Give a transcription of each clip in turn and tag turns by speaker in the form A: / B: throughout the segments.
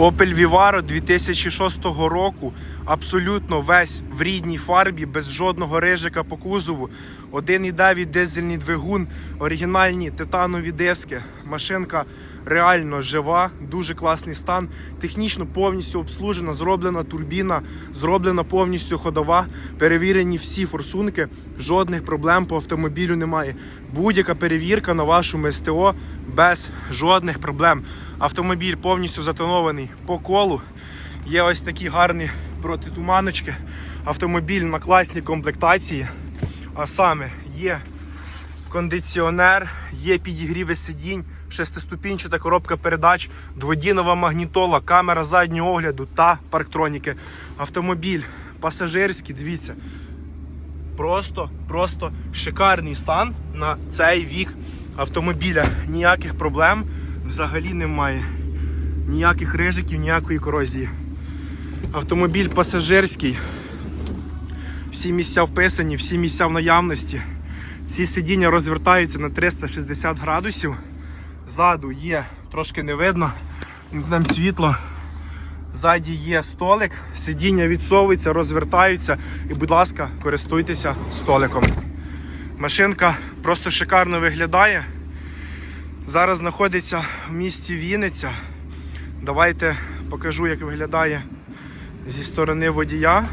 A: Opel Vivaro 2006 року. Абсолютно весь в рідній фарбі, без жодного рижика по кузову. 1,9 дизельний двигун, оригінальні титанові диски. Машинка реально жива, дуже класний стан. Технічно повністю обслужена, зроблена турбіна, зроблена повністю ходова. Перевірені всі форсунки. Жодних проблем по автомобілю немає. Будь-яка перевірка на вашому СТО без жодних проблем. Автомобіль повністю затонований по колу. Є ось такі гарні протитуманочки. Автомобіль на класній комплектації. А саме є кондиціонер, є підігріви сидінь, шестиступінчата коробка передач, дводінова магнітола, камера заднього огляду та парктроніки. Автомобіль пасажирський, дивіться. Просто, просто шикарний стан на цей вік автомобіля. Ніяких проблем взагалі немає. Ніяких рижиків, ніякої корозії. Автомобіль пасажирський. Всі місця вписані, всі місця в наявності. Ці сидіння розвертаються на 360 градусів. Ззаду є, трошки не видно. Вімкнемо світло. Ззаді є столик, сидіння відсовуються, розвертаються. І, будь ласка, користуйтеся столиком. Машинка просто шикарно виглядає. Зараз знаходиться в місті Вінниця. Давайте покажу, як виглядає зі сторони водія.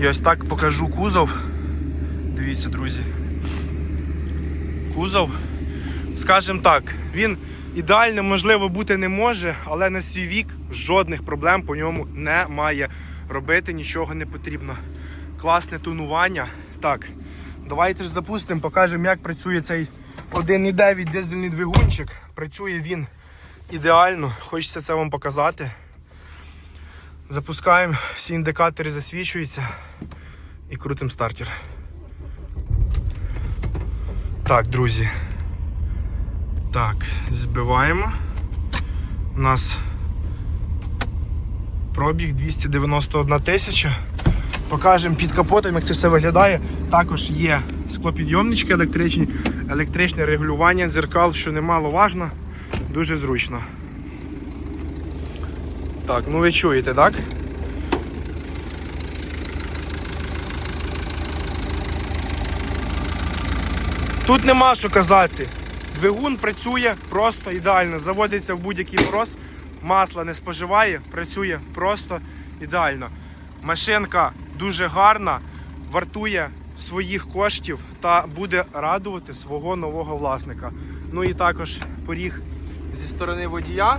A: І ось так покажу кузов. Дивіться, друзі. Кузов, скажімо так, він ідеально, можливо, бути не може, але на свій вік жодних проблем по ньому немає. Робити нічого не потрібно. Класне тонування. Так, давайте ж запустимо, покажемо, як працює цей 1,9 дизельний двигунчик. Працює він ідеально, хочеться це вам показати. Запускаємо, всі індикатори засвічуються і крутимо стартер. Так, друзі. Так, збиваємо. У нас пробіг 291 тисяча. Покажемо під капотом, як це все виглядає. Також є склопідйомнички електричні, електричне регулювання дзеркал, що немало важно, дуже зручно. Так, ну ви чуєте, так? Тут нема що казати. Двигун працює просто ідеально. Заводиться в будь-який мороз, масла не споживає, працює просто ідеально. Машинка дуже гарна, вартує своїх коштів та буде радувати свого нового власника. Ну і також поріг зі сторони водія.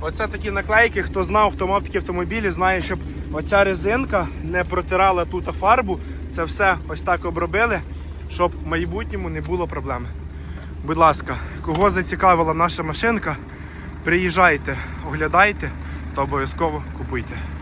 A: Оце такі наклейки, хто знав, хто мав такі автомобілі, знає, щоб оця резинка не протирала тут фарбу. Це все ось так обробили, щоб в майбутньому не було проблем. Будь ласка, кого зацікавила наша машинка, приїжджайте, оглядайте та обов'язково купуйте.